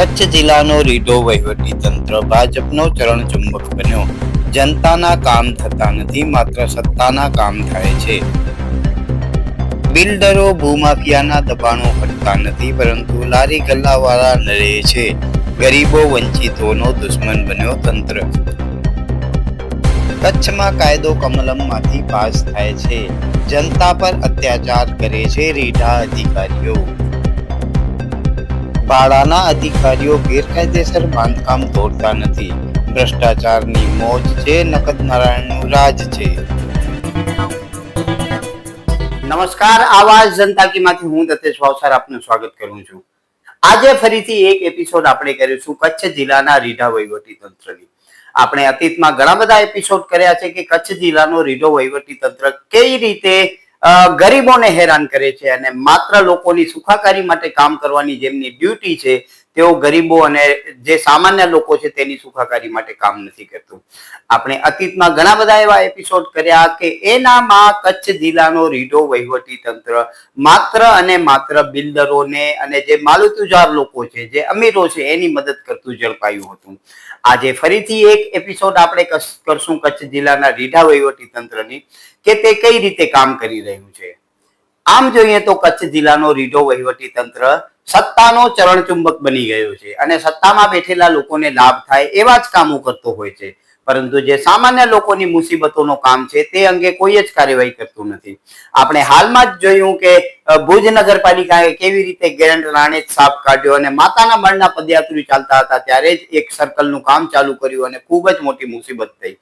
કચ્છ જિલ્લાનો રીઢો વહીવટી તંત્ર ભાજપનો ચરણ ચુંબક બન્યો. જનતાના કામ થતા નથી, માત્ર સત્તાના કામ થાય છે. બિલ્ડરો ભૂમાફિયાના દબાણો હટતા નથી, પરંતુ લારી ગલ્લાવાળા નડે છે. ગરીબો વંચિતોનો દુશ્મન બન્યો તંત્ર. કચ્છમાં કાયદો કમલમમાંથી પાસ થાય છે. જનતા પર અત્યાચાર કરે છે, રીઢા અધિકારીઓ. ભાડાના અધિકારીઓ ગેરકાયદેસર બાંધકામ તોડતા નથી. ભ્રષ્ટાચારની મોજ છે નકદ નારાયણનું રાજ છે. નમસ્કાર આવાજ જનતા કીમાંથી હું દત્તેશ ભાવસાર આપનું સ્વાગત કરું છું. આજે ફરીથી એક એપિસોડ આપણે કરીશું કચ્છ જિલ્લાના રીઢા વહીવટી તંત્રની. આપણે અતીતમાં ઘણા બધા એપિસોડ કર્યા છે કે કચ્છ જિલ્લાનો રીઢો વહીવટી તંત્ર કઈ રીતે ગરીબોને હેરાન કરે છે અને માત્ર લોકોની સુખાકારી માટે કામ કરવાની જેમની ડ્યુટી છે તેઓ ગરીબો અને જે સામાન્ય લોકો છે તેની સુખાકારી માટે કામ નથી કરતું. આપણે અતીતમાં ઘણા બધા એવા એપિસોડ કર્યા કે એનામાં કચ્છ જિલ્લાનો રીઢો વહીવટી તંત્ર માત્ર અને માત્ર બિલ્ડરોને અને જે માલુતુજાર લોકો છે, જે અમીરો છે, એની મદદ કરતું ઝડપાયું હતું. આજે ફરીથી એક એપિસોડ આપણે કરશું કચ્છ જિલ્લાના રીઢા વહીવટી તંત્રની કે તે કઈ રીતે કામ કરી રહ્યું છે. આમ જોઈએ તો કચ્છ જિલ્લાનો રીઢો વહીવટી તંત્ર સત્તાનો ચરણચુંબક બની ગયો છે અને સત્તામાં બેઠેલા લોકોને લાભ થાય એવા જ કામો કરતો હોય છે. પરંતુ જે સામાન્ય લોકોની મુસીબતોનો કામ છે તે અંગે કોઈ જ કાર્યવાહી કરતું નથી. આપણે હાલમાં જ જોયું કે ભુજ નગરપાલિકાએ કેવી રીતે ગેરંટ રાણે સાફ કાઢ્યો અને માતાના મળના પદયાત્રી ચાલતા હતા ત્યારે જ એક સર્કલનું કામ ચાલુ કર્યું અને ખૂબ જ મોટી મુસીબત થઈ.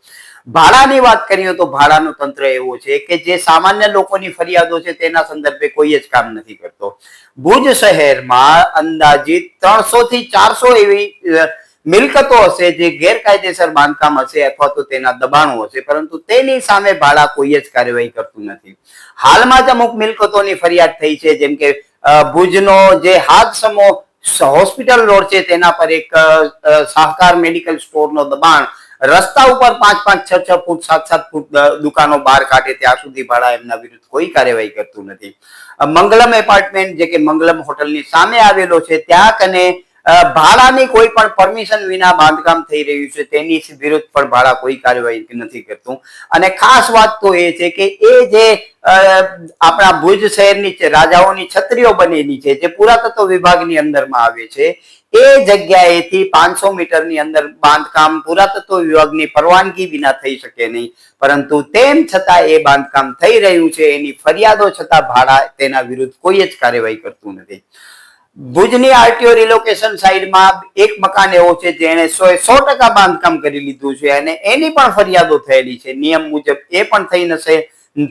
ભાડાની વાત કરીએ તો ભાડાનું તંત્ર એવું છે કે જે સામાન્ય લોકોની ફરિયાદો છે તેના સંદર્ભે કોઈ જ કામ નથી કરતો. ભુજ શહેરમાં અંદાજિત ત્રણસો થી ચારસો એવી મિલકતો હશે જે ગેરકાયદેસર બાંધકામ હશે અથવા તો તેના દબાણો હશે, પરંતુ તેની સામે ભાડા કોઈ જ કાર્યવાહી કરતું નથી. હાલમાં જ અમુક મિલકતોની ફરિયાદ થઈ છે, જેમ કે ભુજનો જે હાથસમો હોસ્પિટલ રોડ છે તેના પર એક સહકાર મેડિકલ સ્ટોરનો દબાણ રસ્તા ઉપર પાંચ પાંચ છ છ ફૂટ સાત સાત ફૂટ દુકાનો બહાર કાઢે ત્યાં સુધી ભાડા એમના વિરુદ્ધ કોઈ કાર્યવાહી કરતું નથી. મંગલમ એપાર્ટમેન્ટ જે કે મંગલમ હોટલની સામે આવેલો છે, ત્યાં કને ભાડાની કોઈ પણ પરમિશન વિના બાંધકામ થઈ રહ્યું છે, તેની વિરુદ્ધ પણ ભાડા કોઈ કાર્યવાહી નથી કરતું. અને ખાસ વાત તો એ છે કે એ જે આપણા ભુજ શહેરની રાજાઓની છત્રીઓ બનેલી છે, જે પુરાતત્વ વિભાગની અંદરમાં આવે છે, એ જગ્યાએથી પાંચસો મીટરની અંદર બાંધકામ પુરાતત્વ વિભાગની પરવાનગી વિના થઈ શકે નહીં. પરંતુ તેમ છતાં એ બાંધકામ થઈ રહ્યું છે, એની ફરિયાદો છતાં ભાડા તેના વિરુદ્ધ કોઈ જ કાર્યવાહી કરતું નથી. ભુજની આરટીઓ રિલોકેશન સાઈડમાં એક મકાન એવો છે જેણે સો સો ટકા બાંધકામ કરી લીધું છે અને એની પણ ફરિયાદો થયેલી છે. નિયમ મુજબ એ પણ થઈ નશે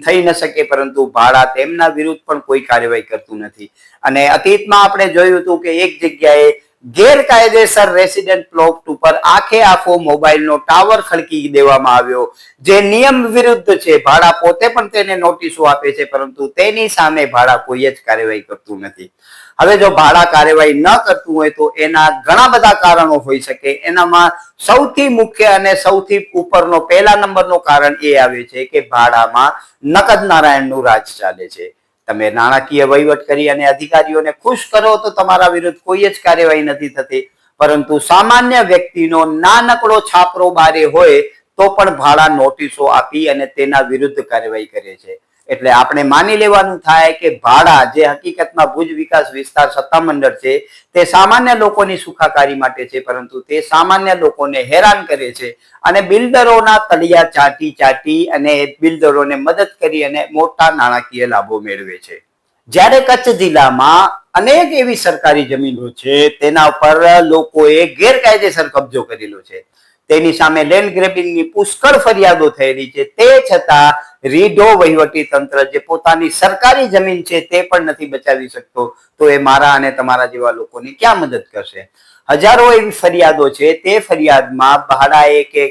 થઈ ન શકે પરંતુ ભાડા તેમના વિરુદ્ધ પણ કોઈ કાર્યવાહી કરતું નથી. અને અતીતમાં આપણે જોયું હતું કે એક જગ્યાએ ગેરકાયદેસર રેસિડેન્ટ પ્લોટ ઉપર આખે આખો મોબાઈલનો ટાવર ખડકી દેવામાં આવ્યો. જે નિયમ વિરુદ્ધ છે. ભાડા પોતે પણ તેને નોટિસો આપે છે, પરંતુ તેની સામે ભાડા કોઈ જ કાર્યવાહી કરતું નથી. હવે જો ભાડા કાર્યવાહી ન કરતું હોય તો એના ઘણા બધા કારણો હોઈ શકે. એનામાં સૌથી મુખ્ય અને સૌથી ઉપરનો પહેલા નંબરનો કારણ એ આવે છે કે ભાડામાં નકદ નારાયણનું રાજ ચાલે છે. તમે નાણાકીય વહીવટ કરી અને અધિકારીઓને ખુશ કરો તો તમારા વિરુદ્ધ કોઈ જ કાર્યવાહી નથી થતી. પરંતુ સામાન્ય વ્યક્તિનો નાનકડો છાપરો બારે હોય તો પણ ભાડા નોટિસો આપી અને તેના વિરુદ્ધ કાર્યવાહી કરે છે. એટલે આપણે માની લેવાનું થાય કે ભાડા જે હકીકતમાં ભુજ વિકાસ વિસ્તાર સત્તામંડળ છે, તે સામાન્ય લોકોની સુખાકારી માટે છે, પરંતુ તે સામાન્ય લોકોને હેરાન કરે છે અને બિલ્ડરોના તળિયા ચાટી ચાટી અને બિલ્ડરોને મદદ કરી અને મોટા નાણાકીય લાભો મેળવે છે. જ્યારે કચ્છ જિલ્લામાં અનેક એવી સરકારી જમીનો છે, તેના પર લોકોએ ગેરકાયદેસર કબજો કરેલો છે. તેની સામે લેન્ડ ગ્રેબિંગની પુષ્કળ ફરિયાદો થયેલી છે. તે છતાં રીઢો વહીવટી તંત્ર જે પોતાની સરકારી જમીન છે તે પણ નથી બચાવી શકતો, તો એ મારા અને તમારા જેવા લોકોની ક્યાં મદદ કરશે? હજારો એવી ફરિયાદો છે, તે ફરિયાદમાં ભાડાએ કે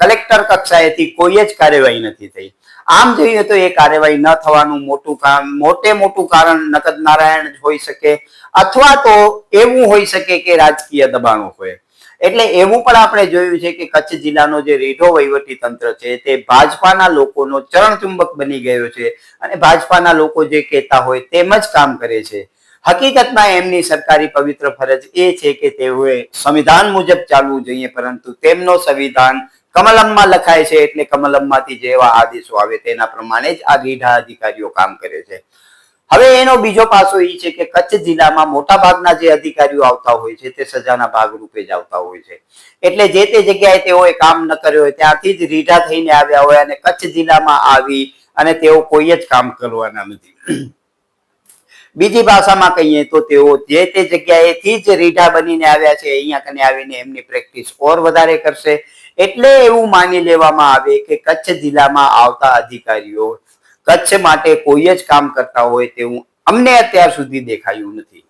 કલેક્ટર કક્ષાએથી કોઈ જ કાર્યવાહી નથી થઈ. આમ જોઈએ તો એ કાર્યવાહી ન થવાનું મોટું કામ, મોટે મોટું કારણ નકદ નારાયણ જ હોઈ શકે, અથવા તો એવું હોઈ શકે કે રાજકીય દબાણો હોય. એટલે એવું પણ આપણે જોયું છે કે કચ્છ જિલ્લાનો જે રીઢો વહીવટી તંત્ર છે તે ભાજપાના લોકોનો ચરણચુંબક બની ગયો છે અને ભાજપાના લોકો જે કહેતા હોય તેમ જ કામ કરે છે. હકીકતમાં એમની સરકારી પવિત્ર ફરજ એ છે કે તેઓએ સંવિધાન મુજબ ચાલવું જોઈએ પરંતુ તેમનો સંવિધાન કમલમમાં લખાય છે એટલે કમલમમાંથી જેવા આદેશો આવે તેના પ્રમાણે જ આ રીઢા અધિકારીઓ કામ કરે છે. હવે એનો બીજો પાસો એ છે કે કચ્છ જિલ્લામાં મોટા ભાગના જે અધિકારીઓ આવતા હોય છે તે સજાના ભાગરૂપે જ આવતા હોય છે. એટલે જે તે જગ્યાએ તેઓએ કામ ન કર્યું હોય ત્યાંથી જ રીઢા થઈને આવ્યા હોય અને કચ્છ જિલ્લામાં આવી અને તેઓ કોઈ જ કામ કરવાના નથી. બીજી ભાષામાં કહીએ તો તેઓ જે તે જગ્યાએથી જ રીઢા બનીને આવ્યા છે, અહીંયા કને આવીને એમની પ્રેક્ટિસ ઓર વધારે કરશે. એટલે એવું માની લેવામાં આવે કે કચ્છ જિલ્લામાં આવતા અધિકારીઓ કચ્છ માટે કોઈ જ કામ કરતા હોય તેવું અમને અત્યાર સુધી દેખાયું નથી.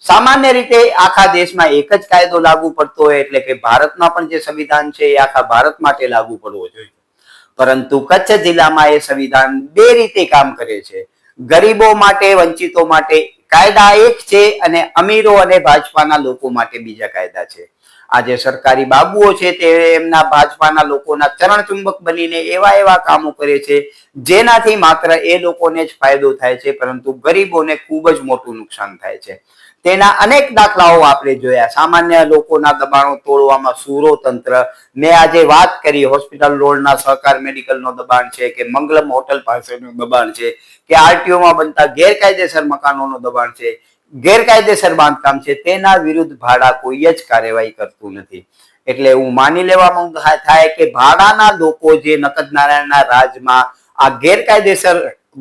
સામાન્ય રીતે આખા દેશમાં એક જ કાયદો લાગુ પડતો હોય એટલે કે ભારતમાં પણ જે સંવિધાન છે એ આખા ભારત માટે લાગુ પડવો જોઈએ. પરંતુ કચ્છ જિલ્લામાં એ સંવિધાન બે રીતે કામ કરે છે. ગરીબો માટે, વંચિતો માટે, કાયદા એક છે અને અમીરો અને ભાજપાના લોકો માટે બીજા કાયદા છે. આજે સરકારી બાબુઓ છે તે એમના ભાજપાના લોકોના ચરણ ચુંબક બનીને એવા એવા કામો કરે છે, જેનાથી માત્ર એ લોકોને જ ફાયદો થાય છે, પરંતુ ગરીબોને ખૂબ જ મોટું નુકસાન થાય છે. તેના અનેક દાખલાઓ આપણે જોયા. સામાન્ય લોકોના દબાણો તોડવામાં સુરો તંત્ર મેં આજે વાત કરી હોસ્પિટલ રોડના સહકાર મેડિકલનો દબાણ છે, કે મંગલમ હોટલ પાસેનું દબાણ છે, કે આરટીઓમાં બનતા ગેરકાયદેસર મકાનોનો દબાણ છે. ગેરકાયદેસર બાંધકામ છે, તેના વિરુદ્ધ ભાડા કોઈ જ કાર્યવાહી કરતું નથી. એટલે હું માની લેવામાં થાય કે ભાડાના લોકો જે નકદ નારાયણના રાજમાં આ ગેરકાયદેસર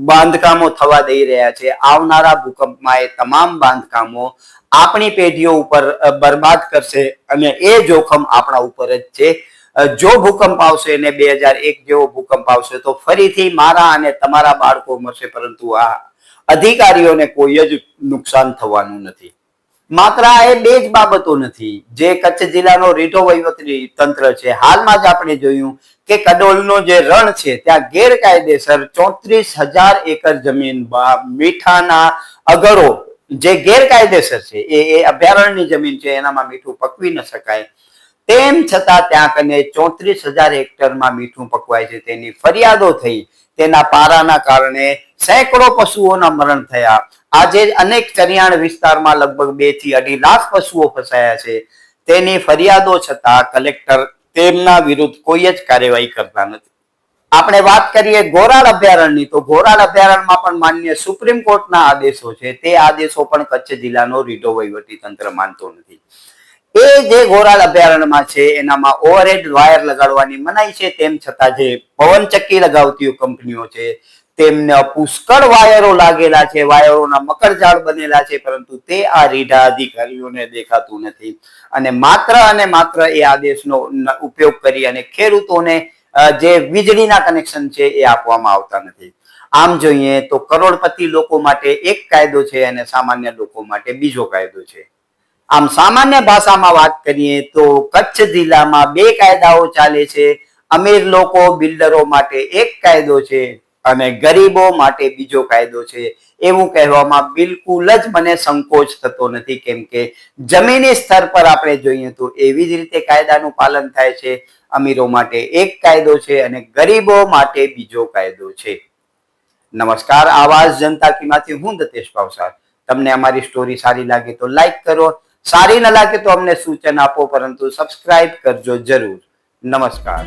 બાંધકામો થવા દઈ રહ્યા છે, આવનારા ભૂકંપમાં એ તમામ બાંધકામો આપણી પેઢીઓ ઉપર બરબાદ કરશે અને એ જોખમ આપણા ઉપર જ છે. જો ભૂકંપ આવશે ને બે હજાર એક જેવો ભૂકંપ આવશે તો ફરીથી મારા અને તમારા બાળકો મરશે, પરંતુ આ અધિકારીઓને કોઈ જ નુકસાન થવાનું નથી. માત્ર એ બે જ બાબતો નથી. જે કચ્છ જિલ્લાનો રીઢો વહીવટી તંત્ર છે. હાલમાં જ આપણે જોયું કે કડોલનો જે રણ છે, ત્યાં ગેરકાયદેસર ચોત્રીસ હજાર એકર જમીન મીઠાના અગરો જે ગેરકાયદેસર છે, એ એ અભયારણ્યની જમીન છે, એનામાં મીઠું પકવી ન શકાય. તેમ છતાં ત્યાં કને ચોત્રીસ હજાર હેક્ટરમાં મીઠું પકવાય છે. તેની ફરિયાદો થઈ તેના પારાના કારણે સેંકડો પશુઓના મરણ થયા. આજે અનેક ચરિયાણ વિસ્તારમાં લગભગ બેથી અઢી લાખ પશુઓ ફસાયા છે. તેની ફરિયાદો છતાં કલેક્ટર તેમના વિરુદ્ધ કોઈ જ કાર્યવાહી કરતા નથી. આપણે વાત કરીએ ગોરાળ અભયારણ્યની, તો ગોરાળ અભયારણ્યમાં પણ માન્ય સુપ્રીમ કોર્ટના આદેશો છે. તે આદેશો પણ કચ્છ જિલ્લાનો રીટો વહીવટી તંત્ર માનતો નથી. એ જે ગોરાળ અભયારણ્યમાં છે, એનામાં ઓવરહેડ વાયર લગાડવાની મનાઈ છે, તેમ છતાં જે પવનચક્કી લગાવતી કંપનીઓ છે, તેમને પુષ્કળ વાયરો લાગેલા છે, વાયરોના મકરજાળ બનેલા છે, પરંતુ તે આ રીઢા અધિકારીઓને દેખાતું નથી. અને માત્ર અને માત્ર એ આદેશનો ઉપયોગ કરી અને ખેડૂતોને જે વીજળીના કનેક્શન છે, એ આપવામાં આવતા નથી. આમ જોઈએ તો કરોડપતિ લોકો માટે એક કાયદો છે અને સામાન્ય લોકો માટે બીજો કાયદો છે. આમ સામાન્ય ભાષામાં વાત કરીએ તો કચ્છ જિલ્લામાં બે કાયદાઓ ચાલે છે. અમીર લોકો બિલ્ડરો માટે એક કાયદો છે અને ગરીબો માટે બીજો કાયદો છે. એવું કહેવામાં બિલકુલ જ મને સંકોચ થતો નથી કેમ કે જમીની સ્તર પર આપણે જોઈએ તો એવી જ રીતે કાયદાનું પાલન થાય છે. અમીરો માટે એક કાયદો છે અને ગરીબો માટે બીજો કાયદો છે. નમસ્કાર, આવાજ જનતા કીમાંથી હું દતેશ ભાવસાર. તમને અમારી સ્ટોરી સારી લાગે તો લાઈક કરો સારી ન લાગે તો અમને સૂચન આપો પરંતુ સબસ્ક્રાઇબ કરજો જરૂર. નમસ્કાર.